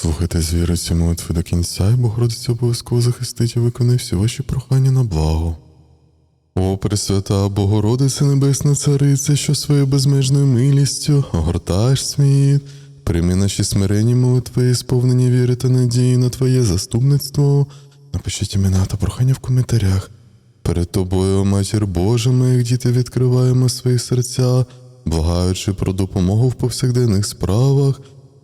Слухайте з віри ці молитви до кінця, і Богородиця обов'язково захистить і виконає всі ваші прохання на благо. О, Пресвята Богородице Небесна Цариця, що своєю безмежною милістю огортаєш світ, прийми наші смиренні молитви, і сповнені віри та надії на Твоє заступництво. Напишіть імена та прохання в коментарях. Перед тобою, Матір Божа, ми, як діти, відкриваємо свої серця, благаючи про допомогу в повсякденних справах,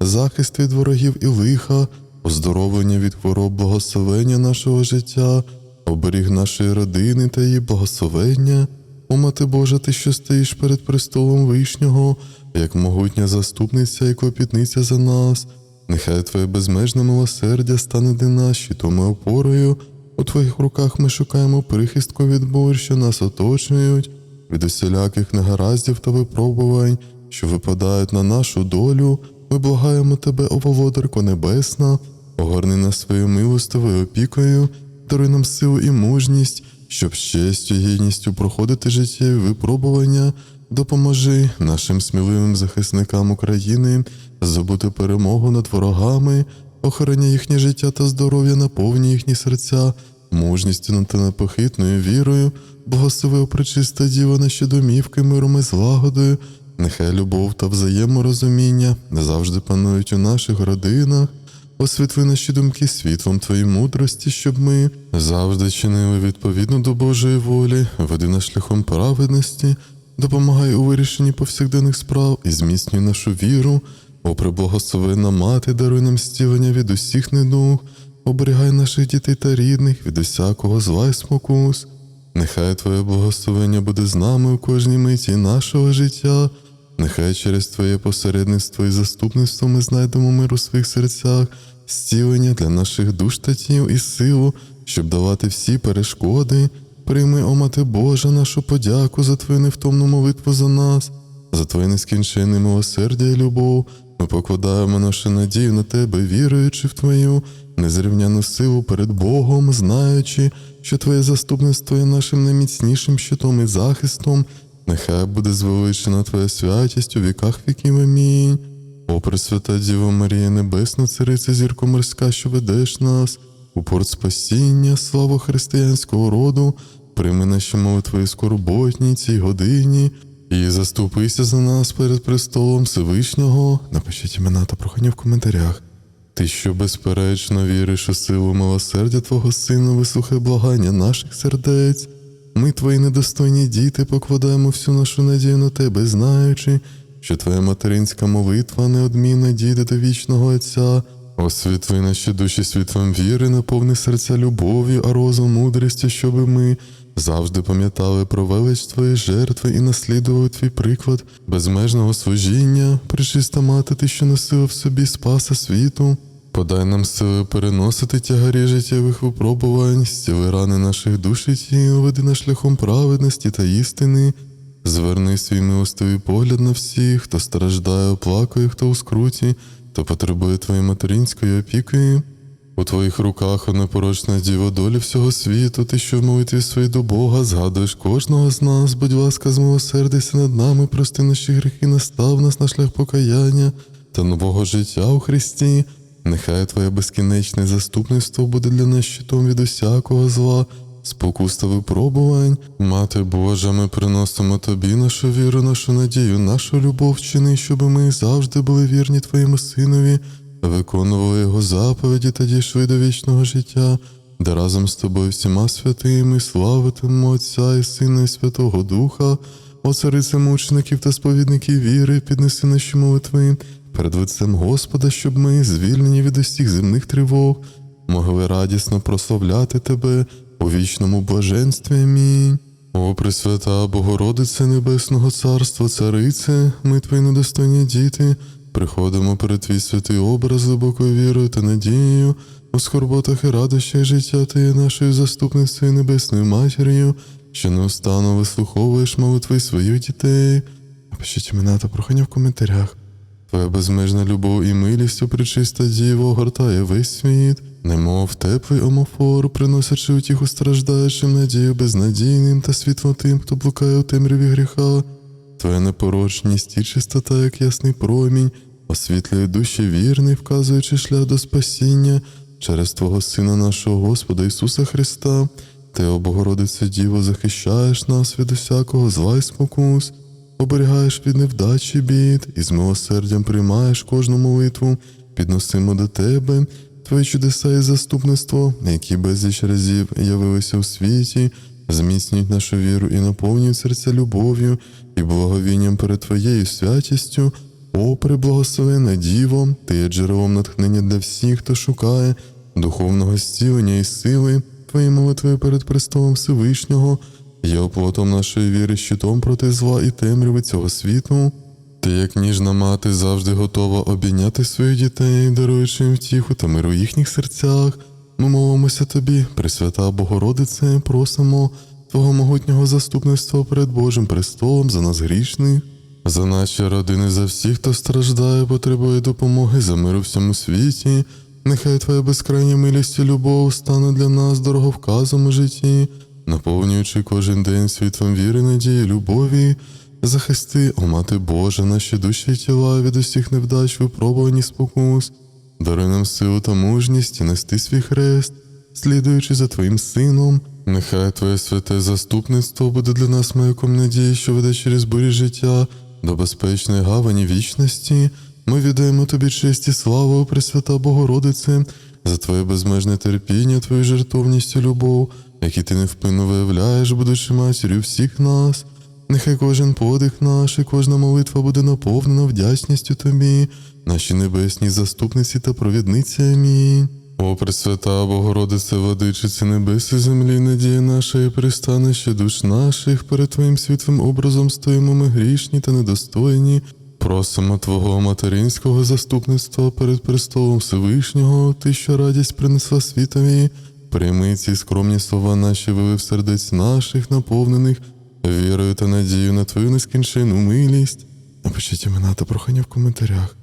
захист від ворогів і лиха, оздоровлення від хвороб, благословення нашого життя, оберіг нашої родини та її благословення. О, Мати Божа, ти, що стоїш перед престолом Вишнього, як могутня заступниця і клопітниця за нас. Нехай Твоє безмежне милосердя стане для нас щитом і опорою. У Твоїх руках ми шукаємо прихистку від бурь, що нас оточують, від усіляких негараздів та випробувань, що випадають на нашу долю. Ми благаємо Тебе, о Володарко Небесна, огорни нас своєю милостивою опікою, даруй нам силу і мужність, щоб з честю і гідністю проходити життєві випробування. Допоможи нашим сміливим захисникам України здобути перемогу над ворогами, охороняй їхнє життя та здоров'я, наповні їхні серця, мужністю та непохитною вірою, благослови опричиста діва наші домівки, миром і злагодою. Нехай любов та взаєморозуміння не завжди панують у наших родинах. Освітли наші думки світлом Твоєї мудрості, щоб ми завжди чинили відповідно до Божої волі, веди нас шляхом праведності, допомагай у вирішенні повсякденних справ і зміцнюй нашу віру. О, преблагословенна мати, даруй нам стілення від усіх недуг, оберігай наших дітей та рідних від усякого зла й спокус. Нехай Твоє благословення буде з нами у кожній миті нашого життя. Нехай через Твоє посередництво і заступництво ми знайдемо мир у своїх серцях, зцілення для наших душ та тіл і силу, щоб давати всі перешкоди. Прийми, о Мати Божа, нашу подяку за Твою невтомну молитву за нас, за Твоє нескінченне милосердя і любов. Ми покладаємо нашу надію на Тебе, віруючи в Твою незрівняну силу перед Богом, знаючи, що Твоє заступництво є нашим найміцнішим щитом і захистом. Нехай буде звеличена Твоя святість у віках віків. Амінь. О, Пресвята Діва Марія, Небесна Цариця зірко морська, що ведеш нас, у порт спасіння, слава християнського роду, прийми наші молитви скорботні цій годині, і заступися за нас перед престолом Всевишнього. Напишіть імена та прохання в коментарях. Ти, що безперечно віриш у силу милосердя Твого Сина, вислухай благання наших сердець. Ми, твої недостойні діти, покладаємо всю нашу надію на тебе, знаючи, що твоя материнська молитва неодмінно дійде до вічного Отця. Освітли наші душі світлом віри, наповни серця любов'ю, а розум мудрістю, щоби ми завжди пам'ятали про велич твоєї жертви і наслідували твій приклад безмежного служіння, причиста мати, ти, що носила в собі спаса світу. Подай нам сили переносити тягарі життєвих випробувань, зціли рани наших душ і тіл, веди нас шляхом праведності та істини. Зверни свій милостивий погляд на всіх, хто страждає, оплакує, хто у скруті, хто потребує твоєї материнської опіки. У твоїх руках, непорочна діва долі всього світу, ти, що в молитві своїй до Бога, згадуєш кожного з нас, будь ласка, змилосердися над нами, прости наші гріхи, настав нас на шлях покаяння та нового життя у Христі. Нехай Твоє безкінечне заступництво буде для нас щитом від усякого зла, спокус та випробувань. Мати Божа, ми приносимо Тобі нашу віру, нашу надію, нашу любов чини, щоб ми завжди були вірні Твоєму Синові, виконували Його заповіді та дійшли до вічного життя, де разом з тобою всіма святими славитимемо Отця і Сина, і Святого Духа, о царице мучеників та сповідників віри, піднеси наші молитви перед лицем Господа, щоб ми, звільнені від усіх земних тривог, могли радісно прославляти Тебе у вічному блаженстві. Амінь. О, Пресвята Богородице Небесного Царства, Царице, ми твої недостойні діти, приходимо перед твій святий образ глибокою вірою та надією, у скорботах і радощах життя ти є нашою заступницею небесною матір'ю, що неустанно вислуховуєш молитви своїх дітей. Напишіть імена та прохання в коментарях. Твоя безмежна любов і милість у причиста діво огортає весь світ, немов теплий омофор, приносячи утіху страждаючим надію безнадійним та світло тим, хто блукає у темряві гріха. Твоя непорочність і чистота, як ясний промінь, освітлює душі вірних, вказуючи шлях до спасіння через Твого Сина нашого Господа Ісуса Христа. Ти, о Богородице Діво, захищаєш нас від усякого зла й спокус, оберігаєш від невдачі бід і з милосердям приймаєш кожну молитву, підносимо до Тебе, Твої чудеса і заступництво, які безліч разів явилися у світі, зміцнюють нашу віру і наповнюють серця любов'ю і благовінням перед Твоєю святістю. О, преблагословена Діво, Ти є джерелом натхнення для всіх, хто шукає духовного зцілення і сили, Твої молитви перед престолом Всевишнього, є оплотом нашої віри, щитом проти зла і темряви цього світу. Ти, як ніжна мати, завжди готова обійняти своїх дітей, даруючи їм втіху та мир у їхніх серцях. Ми молимося тобі, Пресвята Богородице, просимо Твого могутнього заступництва перед Божим престолом за нас грішних, за наші родини, за всіх, хто страждає, потребує допомоги за мир у всьому світі. Нехай Твоя безкрайня милість і любов стане для нас дороговказом у житті, наповнюючи кожен день світлом віри, надії, любові. Захисти, о Мати Божа, наші душі і тіла від усіх невдач, випробувань і спокус, даруй нам силу та мужність і нести свій хрест, слідуючи за Твоїм Сином. Нехай Твоє святе заступництво буде для нас маяком надії, що веде через бурі життя до безпечної гавані вічності. Ми віддаємо Тобі честь і славу, Пресвята Богородице, за Твоє безмежне терпіння, Твою жертовність і любов, які ти невпинно виявляєш, будучи матір'ю всіх нас. Нехай кожен подих наш і кожна молитва буде наповнена вдячністю Тобі, наші небесні заступниці та провідниці. Амінь. О, Пресвята Богородице, владичице небес і землі, надія наша і пристанище душ наших, перед Твоїм світлим образом стоїмо ми грішні та недостойні. Просимо Твого материнського заступництва перед престолом Всевишнього, Ти, що радість принесла світові, прийми ці скромні слова наші, вилив сердець наших, наповнених вірою та надією на Твою нескінчену милість. Напишіть імена та прохання в коментарях.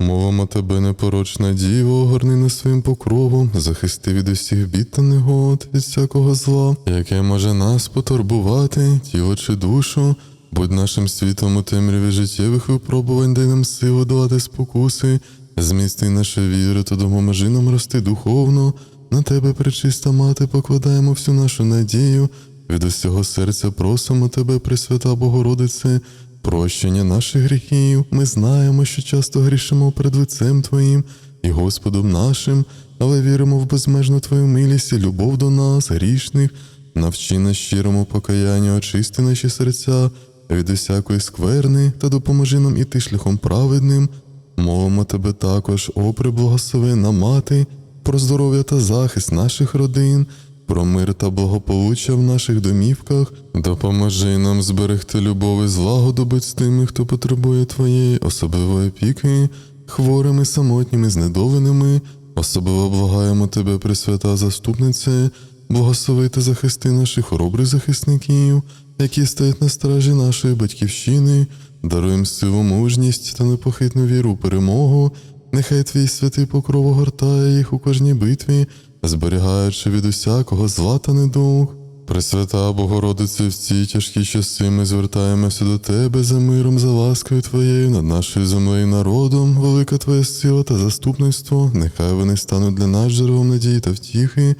Мовимо тебе, непорочна діво, огорни нас своїм покровом, захисти від усіх бід та негод, від всякого зла, яке може нас потурбувати, тіло чи душу, будь нашим світом у темряві життєвих випробувань, дай нам силу долати спокуси, змісти нашу віру та допоможи нам рости духовно. На тебе, пречиста мати, покладаємо всю нашу надію. Від усього серця просимо тебе, Пресвята Богородице, прощення наших гріхів. Ми знаємо, що часто грішимо перед лицем Твоїм і Господом нашим, але віримо в безмежну Твою милість і любов до нас, грішних. Навчи нас щирому покаянню, очисти наші серця від усякої скверни та допоможи нам іти шляхом праведним. Молимо тебе також, о преблагословена мати, про здоров'я та захист наших родин, про мир та благополуччя в наших домівках. Допоможи нам зберегти любов і злагоду з тими, хто потребує твоєї особливої опіки, хворими, самотніми, знедоленими. Особливо благаємо тебе, Пресвята Заступнице, благослови захисти наших хоробрих захисників, які стоять на стражі нашої батьківщини, даруєм силу, мужність та непохитну віру у перемогу. Нехай твій святий покров огортає їх у кожній битві, зберігаючи від усякого зла та недуг. Пресвята Богородице, в ці тяжкі часи ми звертаємося до Тебе за миром, за ласкою Твоєю над нашою землею народом, велика Твоя сила та заступництво, нехай вони стануть для нас джерелом надії та втіхи.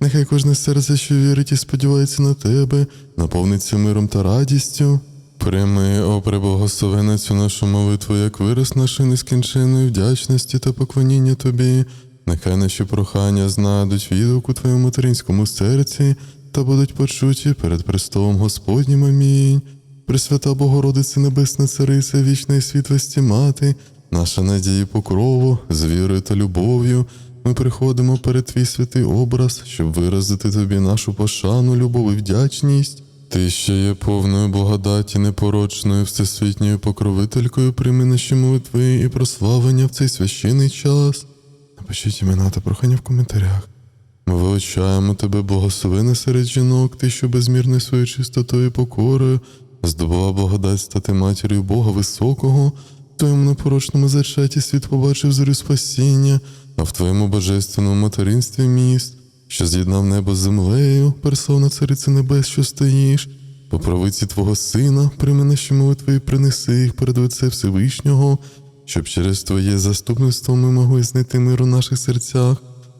Нехай кожне серце, що вірить і сподівається на тебе, наповниться миром та радістю. Прийми, о преблагословена цю нашу молитву, як вираз нашої нескінченної вдячності та поклоніння тобі. Нехай наші прохання знайдуть відгук у твоєму материнському серці та будуть почуті перед престолом Господнім. Амінь. Пресвята Богородице Небесна Цариця, вічна і світлості мати, наша надія покрову, з вірою та любов'ю. Ми приходимо перед твій святий образ, щоб виразити тобі нашу пошану, любов і вдячність. Ти ще є повною благодаті, непорочною, всесвітньою покровителькою, прийми наші молитви і прославлення в цей священний час. Напишіть імена та прохання в коментарях. Ми величаємо тебе, благословена серед жінок, ти, що безмірною своєю чистотою і покорою, здобула благодать стати матір'ю Бога Високого, в твоєму непорочному зачаті світ побачив зорю спасіння, а в твоєму божественному материнстві міст, що з'єднав небо з землею, персона цариці небес, що стоїш. По правиці Твого Сина, прийми наші молитви і принеси їх перед лице Всевишнього, щоб через Твоє заступництво ми могли знайти мир у наших серцях,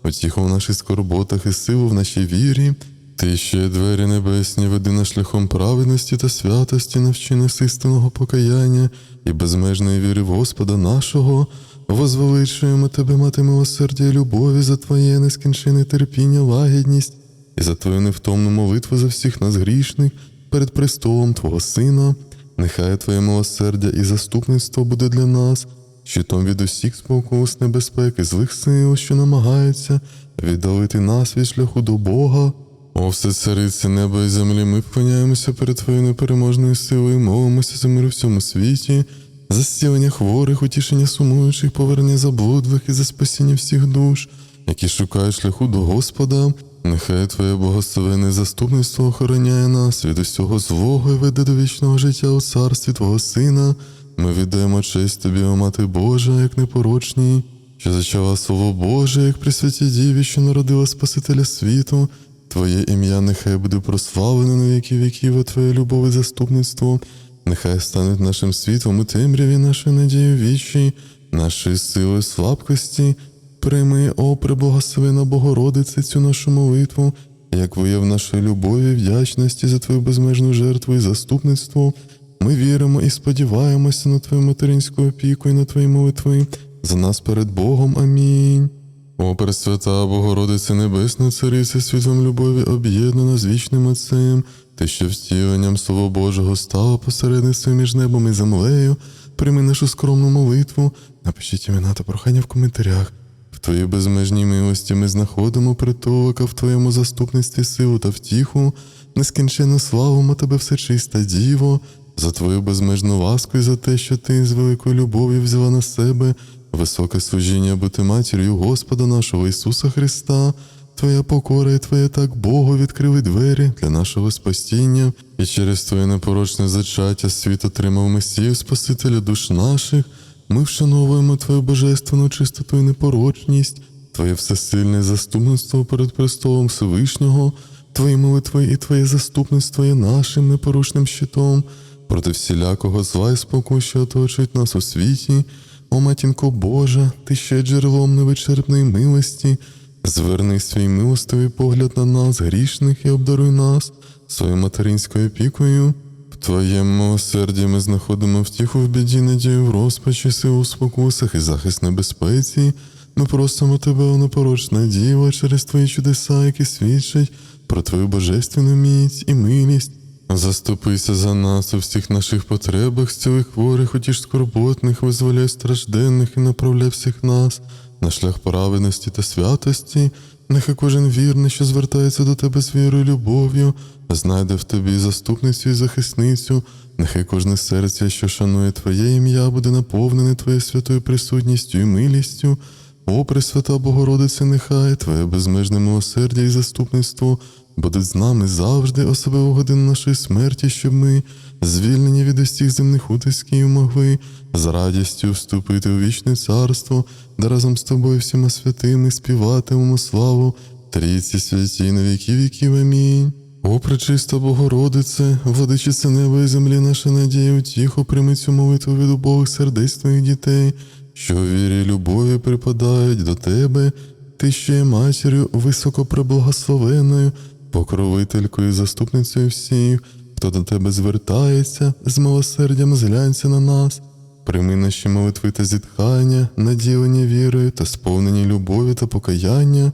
утіху в наших скорботах і силу в нашій вірі. Ти є двері небесні, веди нас шляхом праведності та святості, навчи нас істинного покаяння і безмежної віри в Господа нашого. Возвеличуємо тебе, мати милосердя і любові за Твоє нескінчене терпіння, лагідність і за Твою невтомну молитву за всіх нас грішних перед престолом Твого Сина. Нехай Твоє милосердя і заступництво буде для нас, щитом від усіх спокус, небезпеки, злих сил, що намагаються віддалити нас від шляху до Бога. О, все цариці неба і землі, ми вклоняємося перед Твоєю непереможною силою, молимося за мир у всьому світі, за зцілення хворих, утішення сумуючих, повернення заблудлих і за спасіння всіх душ, які шукають шляху до Господа. Нехай Твоє благословенне заступництво охороняє нас від усього злого і веде до вічного життя у царстві Твого Сина. Ми віддаємо честь Тобі, о Мати Божа, як непорочній, що зачала Слово Боже, як при святій Діві, що народила Спасителя світу. Твоє ім'я нехай буде прославлене на віки віків, а Твоя любов і заступництво. Нехай стануть нашим світлом у темряві, нашою надією вічі, нашої сили слабкості. Прийми, о преблагословена Богородице, цю нашу молитву, як вияв нашої любові, вдячності за Твою безмежну жертву і заступництво. Ми віримо і сподіваємося на Твою материнську опіку і на Твої молитви за нас перед Богом. Амінь. О, Пресвята Богородице Небесна, Царице, світлом любові, об'єднана з вічним Отцем, ти, що втіленням Слова Божого стала посередництвом між небом і землею, прийми нашу скромну молитву, напишіть імена та прохання в коментарях. В Твоїй безмежній милості ми знаходимо притулок, в Твоєму заступництві силу та втіху, нескінченну славу, славимо Тебе всечиста Діво, за Твою безмежну ласку і за те, що Ти з великою любов'ю взяла на себе високе служіння бути матір'ю Господа нашого Ісуса Христа. Твоя покора і Твоє так Богу відкрили двері для нашого спасіння, і через Твоє непорочне зачаття світ отримав Месію Спасителя душ наших. Ми вшановуємо Твою божественну чистоту і непорочність, Твоє всесильне заступництво перед престолом Всевишнього, Твої молитви і Твоє заступництво є нашим непорушним щитом проти всілякого зла і споку, що оточують нас у світі. О, матінко Божа, ти ще джерелом невичерпної милості, зверни свій милостивий погляд на нас, грішних, і обдаруй нас своєю материнською опікою. В Твоєму милосерді ми знаходимо втіху в біді, надію в розпачі, силу в спокусах і захист небезпеці. Ми просимо Тебе, о непорочна діва, через Твої чудеса, які свідчать про Твою божественну міць і милість. Заступися за нас у всіх наших потребах, зціли хворих, утіш скорботних, визволяй стражденних і направляй всіх нас на шлях праведності та святості. Нехай кожен вірний, що звертається до тебе з вірою і любов'ю, знайде в тобі заступницю і захисницю. Нехай кожне серце, що шанує Твоє ім'я, буде наповнене Твоєю святою присутністю і милістю. О, Пресвята Богородице, нехай Твоє безмежне милосердя і заступництво будуть з нами завжди, особливо в нашої смерті, щоб ми, звільнені від усіх земних утисків, могли з радістю вступити у вічне царство, де разом з тобою всіма святими співатимемо славу Трійці святій на віки віків. Амінь. О, пречиста Богородице, владичице неба і землі, наша надія, утіху, прийми цю молитву від убогих сердець твоїх дітей, що вірі любові припадають до тебе, ти ще є матір'ю високопреблагословенною, покровителькою і заступницею всіх, хто до тебе звертається, з милосердям зглянься на нас, прийми наші молитви та зітхання, наділені вірою та сповнені любові та покаяння.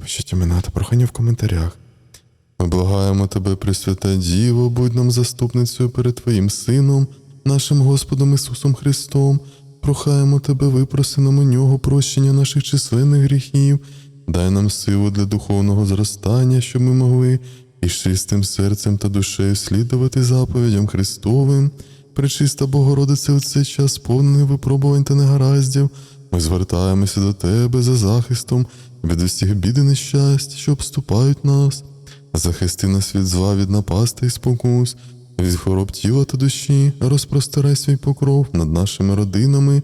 Пишіть імена та прохання в коментарях. Ми благаємо тебе, Пресвята Діво, будь нам заступницею перед Твоїм Сином, нашим Господом Ісусом Христом. Прохаємо тебе, випроси нам у нього прощення наших численних гріхів, дай нам силу для духовного зростання, щоб ми могли із чистим серцем та душею слідувати заповідям Христовим. Пречиста Богородице, у цей час сповнений випробувань та негараздів. Ми звертаємося до Тебе за захистом від усіх бід і нещасть, що обступають нас. Захисти нас від зла, від напасти і спокус, від хвороб тіла та душі, розпростирай свій покров над нашими родинами,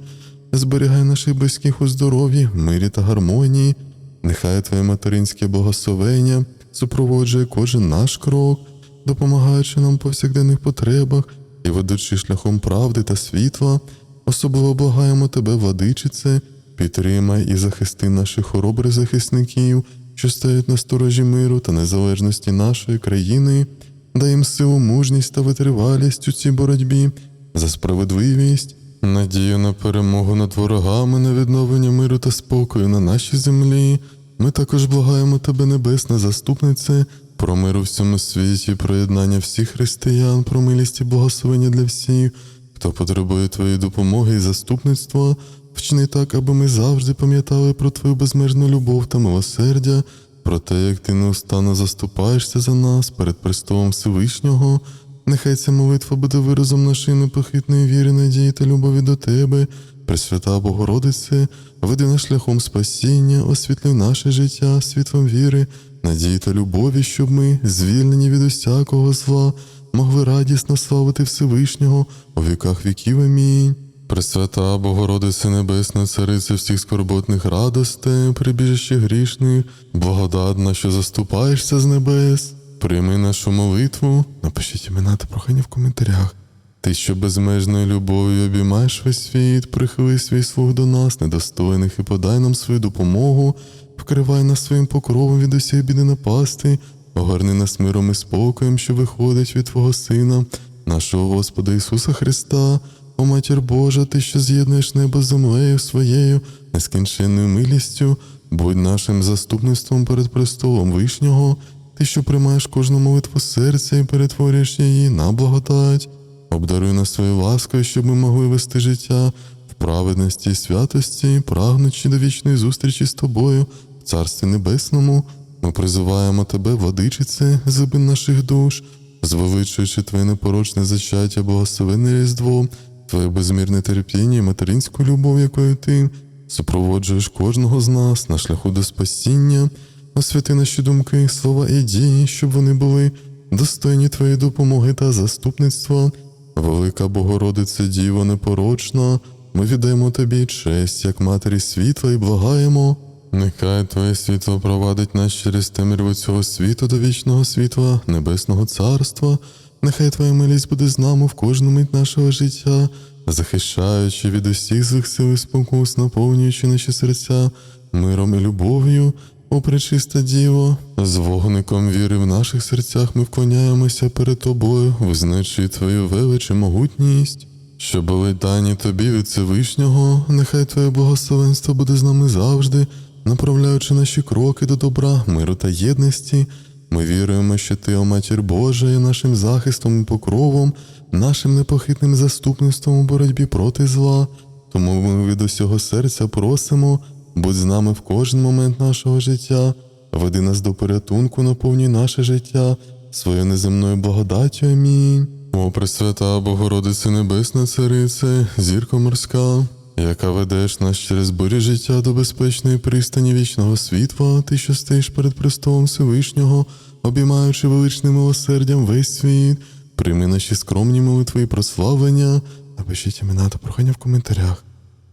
зберігай наших близьких у здоров'ї, мирі та гармонії. Нехай Твоє материнське благословення супроводжує кожен наш крок, допомагаючи нам повсякденних потребах і ведучи шляхом правди та світла. особливо благаємо тебе, владичице, підтримай і захисти наших хоробрих захисників, що стоять на сторожі миру та незалежності нашої країни, дай їм силу, мужність та витривалість у цій боротьбі за справедливість, надію на перемогу над ворогами, на відновлення миру та спокою на нашій землі. Ми також благаємо тебе, небесна заступнице, про мир у всьому світі, про єднання всіх християн, про милість і благословення для всіх, хто потребує твоєї допомоги і заступництва. Вчини так, аби ми завжди пам'ятали про твою безмежну любов та милосердя, про те, як ти неустанно заступаєшся за нас перед престолом Всевишнього. Нехай ця молитва буде виразом нашої непохитної віри, надії та любові до тебе, Пресвята Богородице, веди нас шляхом спасіння, освітлюй наше життя світлом віри, надії та любові, щоб ми, звільнені від усякого зла, могли радісно славити Всевишнього у віках віків. Амінь. Пресвята Богородице Небесна, Царице всіх скорботних радостей, прибіжище грішних, благодатна, що заступаєшся з небес. Прийми нашу молитву, напишіть імена та прохання в коментарях. Ти, що безмежною любов'ю обіймаєш весь світ, прихили свій слух до нас, недостойних, і подай нам свою допомогу, вкривай нас своїм покровом від усіх біди напасти, огорни нас миром і спокоєм, що виходить від Твого Сина, нашого Господа Ісуса Христа. О матір Божа, ти, що з'єднуєш небо з землею своєю, нескінченною милістю, будь нашим заступництвом перед престолом Вишнього, ти, що приймаєш кожну молитву серця і перетворюєш її на благодать. Обдаруй нас своєю ласкою, щоб ми могли вести життя в праведності і святості, прагнучи до вічної зустрічі з тобою, в Царстві Небесному. Ми призиваємо тебе, владичице, зубин наших душ, звеличуючи твоє непорочне зачаття, благословенне Різдво, твоє безмірне терпіння і материнську любов, якою ти супроводжуєш кожного з нас на шляху до спасіння, освяти наші думки, слова і дії, щоб вони були достойні твоєї допомоги та заступництва. Велика Богородице Діво непорочна, ми віддаємо тобі честь, як матері світла, і благаємо. Нехай Твоє світло провадить нас через темряву цього світу до вічного світла, Небесного Царства. Нехай Твоя милість буде з нами в кожну мить нашого життя, захищаючи від усіх злих сил і спокус, наповнюючи наші серця миром і любов'ю. О, пречиста Діво, з вогником віри в наших серцях ми вклоняємося перед тобою, визначи твою велич могутність, що були дані тобі від Всевишнього, нехай Твоє благословенство буде з нами завжди, направляючи наші кроки до добра, миру та єдності. Ми віруємо, що Ти, о Матір Божа, є нашим захистом і покровом, нашим непохитним заступництвом у боротьбі проти зла. Тому ми від усього серця просимо, будь з нами в кожен момент нашого життя, веди нас до порятунку, наповнюй наше життя своєю неземною благодаттю. Амінь. О, Пресвята Богородице Небесна Царице, зірко морська, яка ведеш нас через бурі життя до безпечної пристані вічного світла, ти, що стоїш перед престолом Всевишнього, обіймаючи величним милосердям весь світ, прийми наші скромні молитви і прославлення, напишіть імена та прохання в коментарях.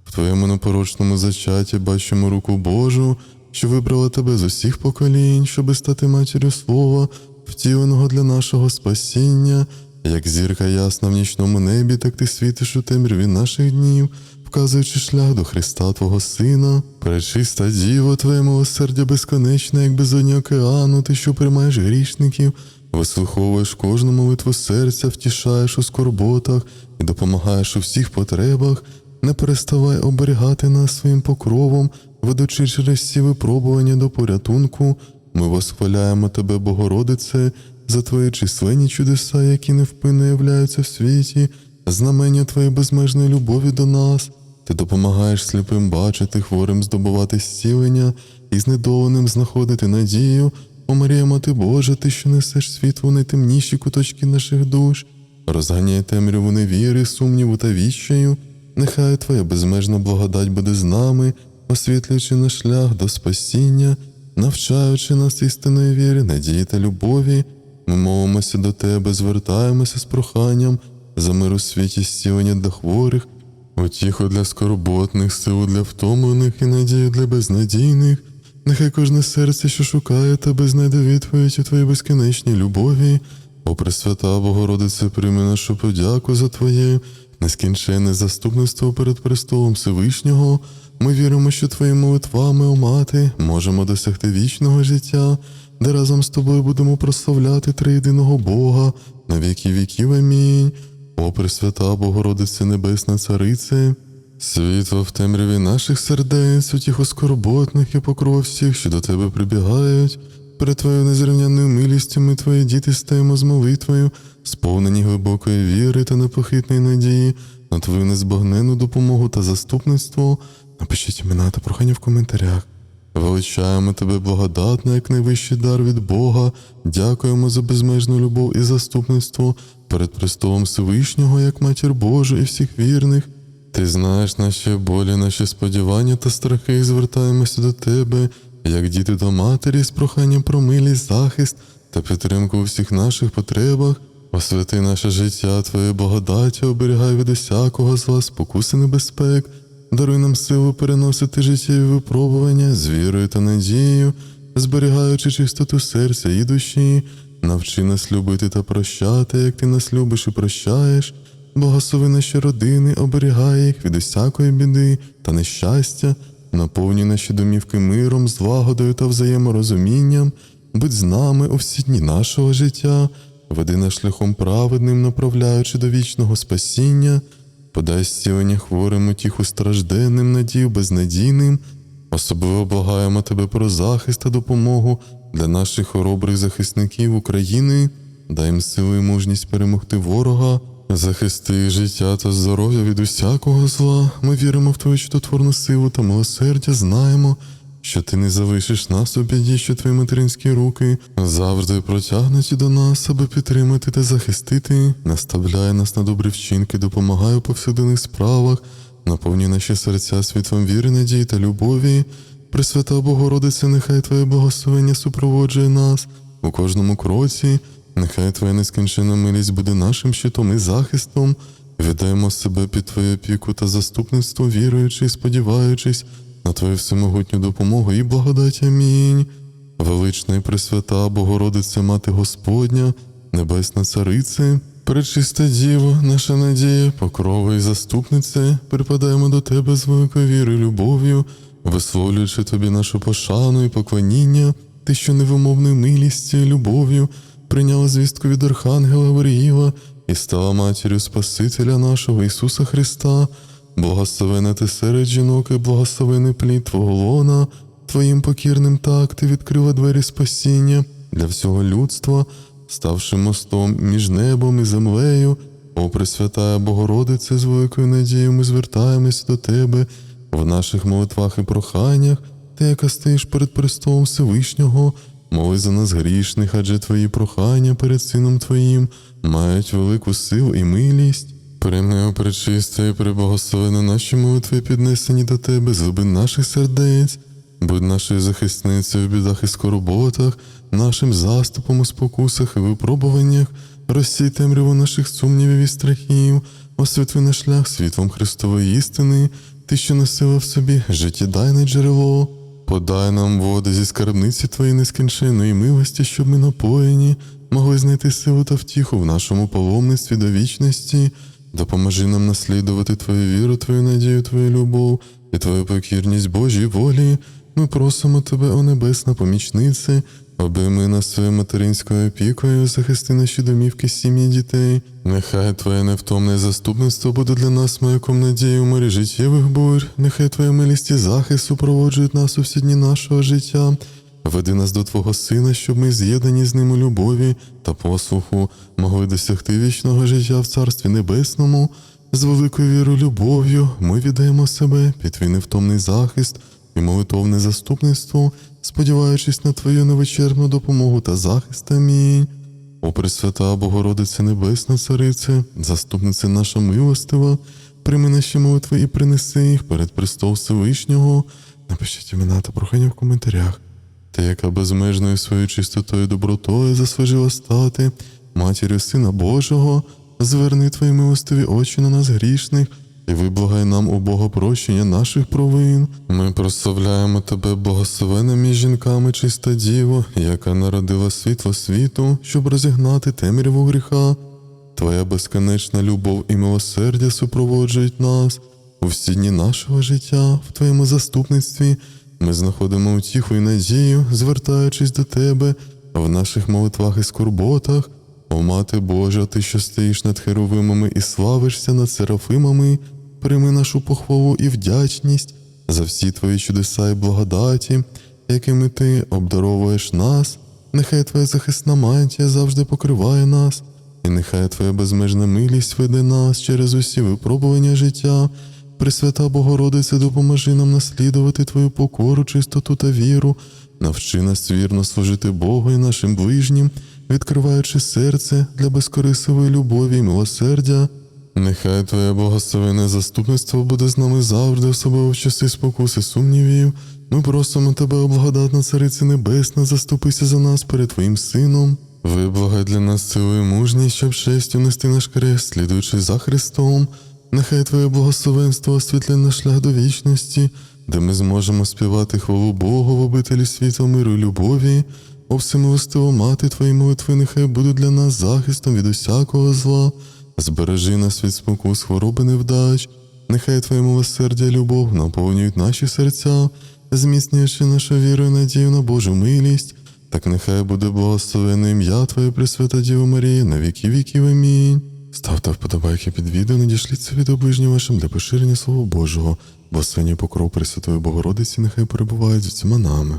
В твоєму непорочному зачаті бачимо руку Божу, що вибрала тебе з усіх поколінь, щоби стати матір'ю слова, втіленого для нашого спасіння. Як зірка ясна в нічному небі, так ти світиш у темряві наших днів, вказуючи шлях до Христа Твого Сина. Пречиста Діво, Твоє милосердя безконечне, як безодні океану, ти, що приймаєш грішників, вислуховуєш кожну молитву серця, втішаєш у скорботах і допомагаєш у всіх потребах. Не переставай оберігати нас своїм покровом, ведучи через всі випробування до порятунку. Ми восхваляємо Тебе, Богородице, за Твої численні чудеса, які невпинно являються в світі, знамення Твоєї безмежної любові до нас. Ти допомагаєш сліпим бачити, хворим здобувати зцілення і знедоленим знаходити надію. О Марія, Мати Божа, ти, що несеш світло найтемніші куточки наших душ, розганяй темряву невіри, сумніву та відчаю. Нехай Твоя безмежна благодать буде з нами, освітлюючи наш шлях до спасіння, навчаючи нас істинної віри, надії та любові. Ми молимося до Тебе, звертаємося з проханням за мир у світі зцілення для хворих, утіху для скорботних, силу для втомлених і надію для безнадійних. Нехай кожне серце, що шукає тебе, знайде відповідь у Твоїй безкінечній любові. О Пресвята Богородице, прийми нашу подяку за Твоє нескінченне заступництво перед престолом Всевишнього. Ми віримо, що твоїми молитвами, о мати, можемо досягти вічного життя, де разом з тобою будемо прославляти триєдиного Бога на віки віків. Амінь. О Пресвята Богородице Небесна Царице, світло в темряві наших сердець, утіху скорботних і покров всіх, що до тебе прибігають. Перед твоєю незрівнянною милістю ми твої діти стаємо з молитвою, сповнені глибокої віри та непохитної надії на твою незбагненну допомогу та заступництво. Напишіть імена та прохання в коментарях. Величаємо тебе благодатно, як найвищий дар від Бога. Дякуємо за безмежну любов і заступництво перед престолом Всевишнього, як матір Божу і всіх вірних. Ти знаєш наші болі, наші сподівання та страхи, і звертаємося до тебе, як діти до матері, з проханням про милість, захист та підтримку у всіх наших потребах. Освяти наше життя, Твоє благодаті, оберігай від усякого зла, спокуси небезпек, даруй нам силу переносити життєві випробування з вірою та надією, зберігаючи чистоту серця і душі, навчи нас любити та прощати, як ти нас любиш і прощаєш. Благослови наші родини, оберігай їх від усякої біди та нещастя, наповнюй наші домівки миром, злагодою та взаєморозумінням, будь з нами у всі дні нашого життя, веди нас шляхом праведним, направляючи до вічного спасіння, подай зцілення хворим, утіху стражденним, надію безнадійним. Особливо благаємо тебе про захист та допомогу для наших хоробрих захисників України, дай їм силу і мужність перемогти ворога, захисти життя та здоров'я від усякого зла. Ми віримо в твою чудотворну силу та милосердя, знаємо, що ти не залишиш нас у біді, що твої материнські руки завжди протягнуті до нас, аби підтримати та захистити, наставляй нас на добрі вчинки, допомагай у повсякденних справах, наповнюй наші серця світлом віри, надії та любові. Пресвята Богородице, нехай Твоє благословення супроводжує нас у кожному кроці, нехай Твоя нескінченна милість буде нашим щитом і захистом. Віддаємо себе під Твою опіку та заступництво, віруючи і сподіваючись на Твою всемогутню допомогу і благодать. Амінь. Велична і Пресвята Богородице, Мати Господня, Небесна Царице, Пречиста Діво, наша надія, покрова і заступнице, припадаємо до Тебе з великою вірою любов'ю, висловлюючи Тобі нашу пошану і поклоніння, Ти, що невимовною милістю любов'ю прийняла звістку від Архангела Гавриїла і стала матір'ю Спасителя нашого Ісуса Христа. Благословена ти серед жінок і благословений плід Твого лона, Твоїм покірним так ти відкрила двері спасіння для всього людства, ставши мостом між небом і землею. О, Пресвятая Богородице, з великою надією ми звертаємось до Тебе в наших молитвах і проханнях, Ти, яка стоїш перед престолом Всевишнього, моли за нас грішних, адже Твої прохання перед Сином Твоїм мають велику силу і милість. Прийми, пречиста і приблагословена наші молитви, піднесені до Тебе з глибин наших сердець, будь нашою захисницею в бідах і скорботах, нашим заступом у спокусах і випробуваннях, розсій темряву наших сумнівів і страхів, освітли наш шлях світлом Христової істини, Ти, що носила в собі життєдайне джерело. Подай нам води зі скарбниці Твоєї нескінченної милості, щоб ми напоєні, могли знайти силу та втіху в нашому паломництві до вічності. Допоможи нам наслідувати Твою віру, Твою надію, Твою любов і Твою покірність Божій волі. Ми просимо Тебе, о небесна помічнице, обійми нас своєю материнською опікою, захисти наші домівки, сім'ї дітей. Нехай Твоє невтомне заступництво буде для нас маяком надії у морі життєвих бурь. Нехай Твоя милість і захист супроводжують нас у всі дні нашого життя. Веди нас до Твого Сина, щоб ми з'єднані з ним у любові та послуху могли досягти вічного життя в Царстві Небесному. З великою вірою, любов'ю ми віддаємо себе під твій невтомний захист і молитовне заступництво, сподіваючись на Твою невичерпну допомогу та захист. Амінь. О Пресвята Богородице Небесна Царице, заступниця наша милостива, прийми наші молитви і принеси їх перед престол Всевишнього. Напишіть імена та прохання в коментарях. Та яка безмежною своєю чистотою добротою заслужила стати матір'ю Сина Божого, зверни твої милостиві очі на нас грішних і виблагай нам у Бога прощення наших провин. Ми прославляємо тебе, благословена між жінками, чиста діво, яка народила світло світу, щоб розігнати темряву гріха. Твоя безконечна любов і милосердя супроводжують нас у всі дні нашого життя, в Твоєму заступництві. Ми знаходимо утіху і надію, звертаючись до Тебе в наших молитвах і скорботах. О Мати Божа, Ти, що стоїш над херовимами і славишся над серафимами, прийми нашу похвалу і вдячність за всі Твої чудеса і благодаті, якими Ти обдаровуєш нас. Нехай Твоя захисна мантія завжди покриває нас, і нехай Твоя безмежна милість веде нас через усі випробування життя. Пресвята Богородице, допоможи нам наслідувати Твою покору, чистоту та віру, навчи нас вірно служити Богу і нашим ближнім, відкриваючи серце для безкорисливої любові і милосердя. Нехай Твоє благословенне заступництво буде з нами завжди, особливо в часи спокуси сумнівів. Ми просимо Тебе, благодатна Цариці Небесна, заступися за нас перед Твоїм Сином. Виблагай для нас силу і мужність, щоб честю нести наш крест, слідуючи за Христом. Нехай Твоє благословенство освітлює наш шлях до вічності, де ми зможемо співати хвалу Богу в обителі світла, миру і любові. О всемилостива мати Твої молитви, нехай будуть для нас захистом від усякого зла. Збережи нас від спокус, хвороби невдач. Нехай Твоє милосердя любов наповнюють наші серця, зміцнюючи нашу віру і надію на Божу милість. Так нехай буде благословене ім'я Твоє Пресвята Діва Марія на віки віків. Амінь. Ставте вподобайки під відео, надішліться від ближнім вашим для поширення Слова Божого, бо сині покров Пресвятої Богородиці нехай перебувають з усіма нами.